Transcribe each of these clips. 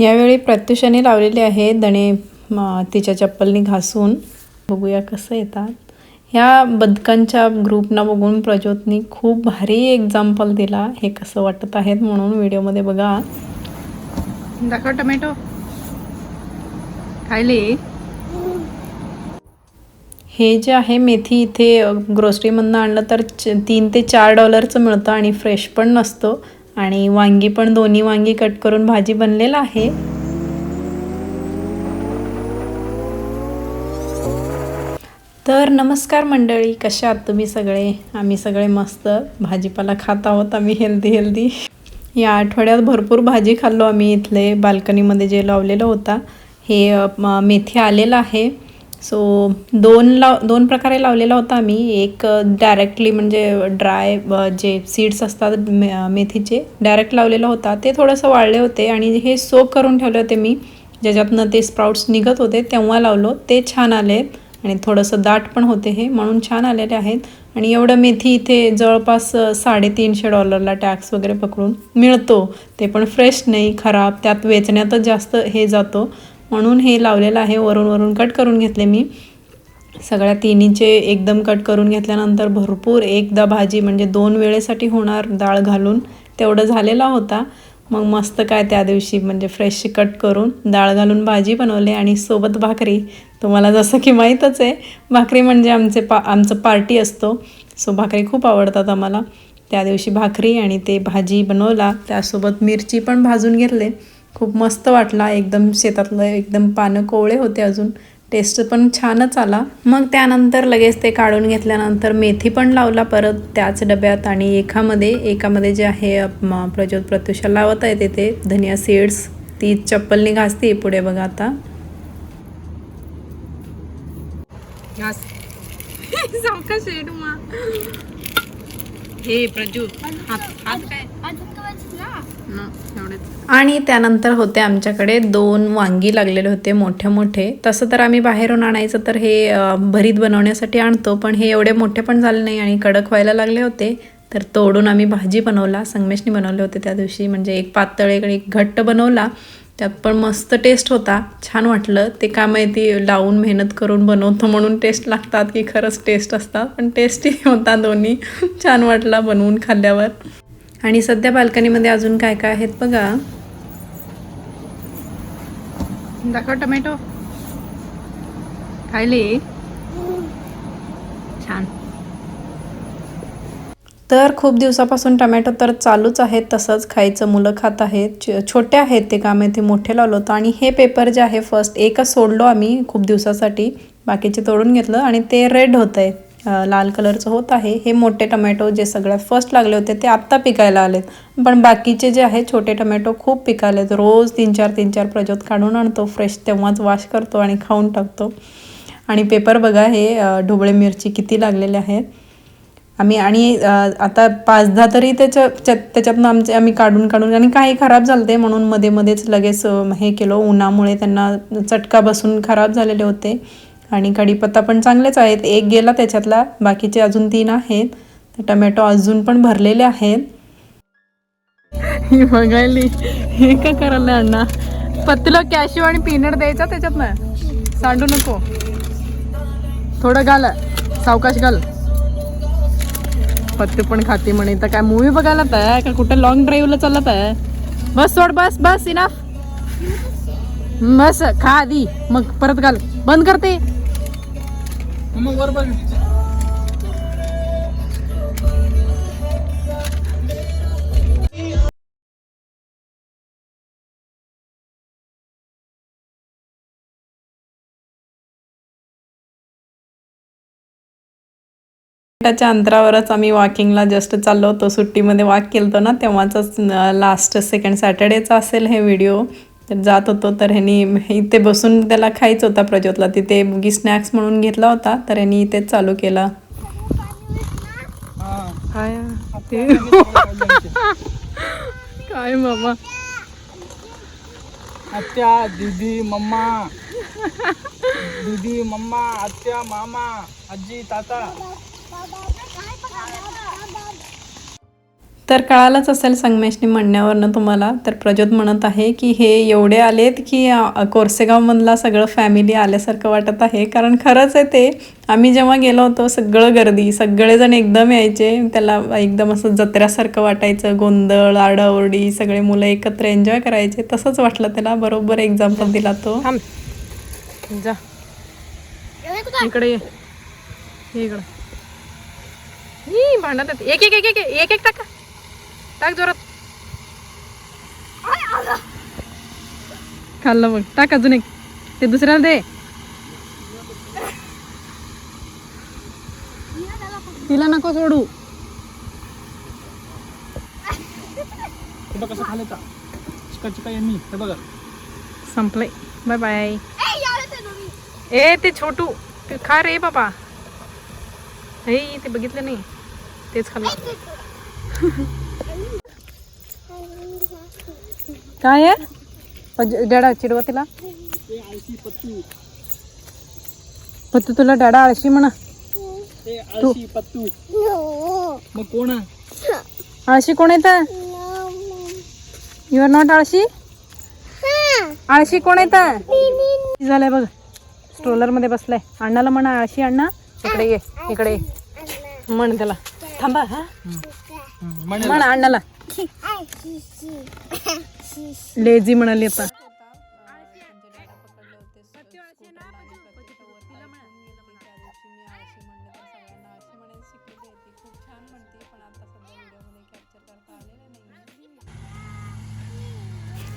यावेळी प्रत्युषाने लावलेले आहे दणे तिच्या चप्पलनी घासून. बघूया कसं येतात. ह्या बदकांच्या ग्रुपना बघून प्रज्योतनी खूप भारी एक्झाम्पल दिला. हे कसं वाटत आहेत म्हणून व्हिडिओमध्ये बघा. दाखव टमॅटो. खायली? हे जे आहे मेथी इथे ग्रोसरीमधनं आणलं तर तीन ते चार डॉलरचं मिळतं आणि फ्रेश पण नसतो. आणि वांगी पण दोन्ही वांगी कट करून भाजी बनलेलं आहे. तर नमस्कार मंडळी कशा आहात तुम्ही सगळे? आम्ही सगळे मस्त. भाजीपाला खात आहोत आम्ही हेल्दी हेल्दी या आठवड्यात भरपूर भाजी खाल्लो आम्ही इथले बाल्कनीमध्ये जे लावलेलं होता हे मेथी आलेलं आहे. सो दोन लाव दोन प्रकारे लावलेला होता आम्ही. एक डायरेक्टली म्हणजे ड्राय जे सीड्स असतात मे मेथीचे डायरेक्ट लावलेला होता. ते थोडंसं वाळले होते आणि हे सोक करून ठेवले होते मी. ज्याच्यातनं ते स्प्राउट्स निघत होते तेव्हा लावलो. ते छान आले आणि थोडंसं दाट पण होते हे म्हणून छान आलेले आहेत. आणि एवढं मेथी इथे जवळपास साडेतीनशे डॉलरला टॅक्स वगैरे पकडून मिळतो. ते पण फ्रेश नाही खराब. त्यात वेचण्यातच जास्त हे जातो. म्हणून हे लावलेलं आहे. वरून वरून कट करून घेतले मी. सगळ्या तिन्हीचे एकदम कट करून घेतल्यानंतर भरपूर एकदा भाजी म्हणजे दोन वेळेसाठी होणार डाळ घालून. तेवढं झालेला होता. मग मस्त काय त्या दिवशी म्हणजे फ्रेश कट करून डाळ घालून भाजी बनवली आणि सोबत भाकरी. तुम्हाला जसं की माहीतच आहे भाकरी म्हणजे आमचे पा आमचं पार्टी असतो. सो भाकरी खूप आवडतात आम्हाला. त्या दिवशी भाकरी आणि ते भाजी बनवला. त्यासोबत मिरची पण भाजून घेतले. खूप मस्त वाटला. एकदम शेतातलं एकदम पानं कोवळे होते अजून. टेस्ट पण छानच आला. मग त्यानंतर लगेच ते काढून घेतल्यानंतर मेथी पण लावला परत त्याच डब्यात आणि एकामध्ये एकामध्ये जे आहे म, प्रज्योत प्रत्युषा लावत आहे ते धनिया सीड्स ती चप्पलनी घासते पुढे बघा आता. हे प्रजू हात हात काय आणि त्यानंतर होते आमच्याकडे दोन वांगी लागलेले होते मोठे मोठे. तसं तर आम्ही बाहेरून आणायचं तर हे भरीत बनवण्यासाठी आणतो पण हे एवढे मोठे पण झाले नाही आणि कडक व्हायला लागले होते. तर तोडून आम्ही भाजी बनवला संगमेशनी बनवले होते त्या दिवशी. म्हणजे एक पातळ एक एक घट्ट बनवला. त्यात पण मस्त टेस्ट होता. छान वाटलं. ते का माहिती लावून मेहनत करून बनवतो म्हणून टेस्ट लागतात की खरंच टेस्ट असतात. पण टेस्टी होता दोन्ही. छान वाटला बनवून खाल्ल्यावर. आणि सध्या बाल्कनीमध्ये अजून काय काय आहेत बघा. दाखव टमॅटो. खायली? छान. तर खूप दिवसापासून टमॅटो तर चालूच आहेत तसंच खायचं मुलं खात आहेत. छोटे आहेत ते का माहिती मोठे लावलं होतं. आणि हे पेपर जे आहे फर्स्ट एकच सोडलो आम्ही खूप दिवसासाठी. बाकीचे तोडून घेतलं आणि ते रेड होत आहे लाल कलरचं होत आहे. हे मोठे टमॅटो जे सगळ्यात फर्स्ट लागले होते ते आत्ता पिकायला आलेत. पण बाकीचे जे आहे छोटे टमॅटो खूप पिकालेत रोज तीन चार तीन चार प्रजोत काढून आणतो. फ्रेश तेव्हाच वॉश करतो आणि खाऊन टाकतो. आणि पेपर बघा हे ढोबळे मिरची किती लागलेले आहेत. आम्ही आणि आता पाच दहा तरी त्याच्या त्याच्यातनं आमचे आम्ही काढून काढून आणि काही खराब झालं ते म्हणून मध्ये मध्येच लगेच हे केलं. उन्हामुळे त्यांना चटका बसून खराब झालेले होते. आणि कढीपत्ता पण चांगलेच आहेत. एक गेला त्याच्यातला बाकीचे अजून तीन आहेत. तर टमॅटो अजून पण भरलेले आहेत. ही बघायली. हे का करायला अण्णा? पत्तीला कॅशिव आणि पीनट द्यायचा त्याच्यात ना सांडू नको. थोडं घाल. सावकाश घाल. पत्ते पण खाते म्हणे. तर काय मूवी बघायला आहे का? कुठे लॉंग ड्राईव्हला चालत आहे? बस सोड बस बस इनाफ बस खा आधी. मग परत घाल. बंद करते. मग वर बघ. अंतरावरच आम्ही वॉकिंगला जस्ट चाललो होतो. सुट्टीमध्ये वॉक केलं ना तेव्हाच लास्ट सेकंड सॅटर्डेचा असेल हे व्हिडिओ तर जात होतो तर ह्यांनी इथे बसून त्याला खायचं होता प्रज्योतला. तिथे बुगी स्नॅक्स म्हणून घेतला होता तर ह्यांनी इथेच चालू केला. काय? बाबा आत्या दीदी मम्मा. दीदी मम्मा आत्या मामा आजी ताता. तर कळालंच असेल संगमेशनी म्हणण्यावरनं तुम्हाला. तर प्रज्योत म्हणत आहे की हे एवढे आलेत की कोरसेगावमधला सगळं फॅमिली आल्यासारखं वाटत आहे. कारण खरंच आहे ते आम्ही जेव्हा गेलो होतो सगळं गर्दी सगळेजण एकदम यायचे. त्याला एकदम असं जत्र्यासारखं वाटायचं गोंधळ आरडाओरडी सगळे मुलं एकत्र एन्जॉय करायचे. तसंच वाटलं त्याला. बरोबर एक्झाम्पल दिला तो. जा. इकडे ये. भांडत एक एक एक एक एक एक टाका. टाक जोरात. खाल्लं बघ. टाक अजून एक. ते दुसऱ्याला दे. तिला नको सोडू. कसं खाले का चिका चिका यांनी हे बघा. संपलंय. बाय बाय ए ते छोटू. ते खा रे बाबा. हे ते बघितलं नाही. तेच खाल्लं. काय आहे? डॅडा चिडवा तिला. पत्तू पत्तू तुला डॅडा आळशी म्हणा. ते. आळशी पत्तू. मग कोण आहे? आळशी कोण येतं? यू आर नॉट आळशी? आळशी कोण येतं? झालंय बघ. स्ट्रोलरमध्ये बसलाय. अण्णाला म्हणा आळशी अण्णा. इकडे ये इकडे ये. म्हण त्याला. थांबा हा. म्हणा अण्णाला. लेझी म्हणाली आता.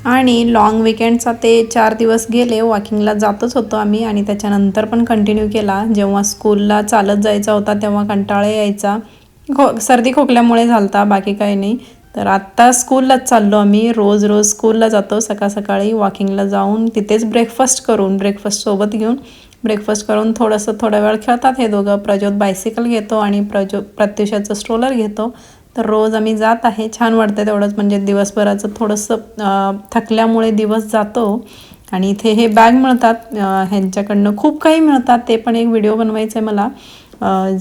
आणि लॉंग विकेंडचा ते चार दिवस गेले वॉकिंगला जातच होतो आम्ही आणि त्याच्यानंतर पण कंटिन्यू केला. जेव्हा स्कूलला चालत जायचा होता तेव्हा कंटाळा यायचा. खो सर्दी खोकल्यामुळे झालता बाकी काही नाही. तर आत्ता स्कूललाच चाललो आम्ही. रोज रोज स्कूलला जातो. सकाळ सकाळी वॉकिंगला जाऊन तिथेच ब्रेकफास्ट करून ब्रेकफास्ट सोबत घेऊन ब्रेकफास्ट करून थोडंसं थोडा वेळ खेळतात हे दोघं. प्रज्योत बायसिकल घेतो आणि प्रज्यो प्रत्युषाचं स्ट्रोलर घेतो. तर रोज आम्ही जात आहे. छान वाटतं तेवढंच. म्हणजे दिवसभराचं थोडंसं थकल्यामुळे दिवस जातो. आणि इथे हे बॅग मिळतात. ह्यांच्याकडनं खूप काही मिळतात. ते पण एक व्हिडिओ बनवायचं आहे मला.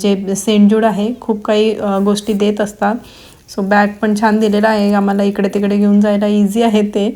जे सेंट आहे खूप काही गोष्टी देत असतात. सो बॅग पण छान दिलेला आहे. आम्हाला इकडे तिकडे घेऊन जायला इझी आहे ते.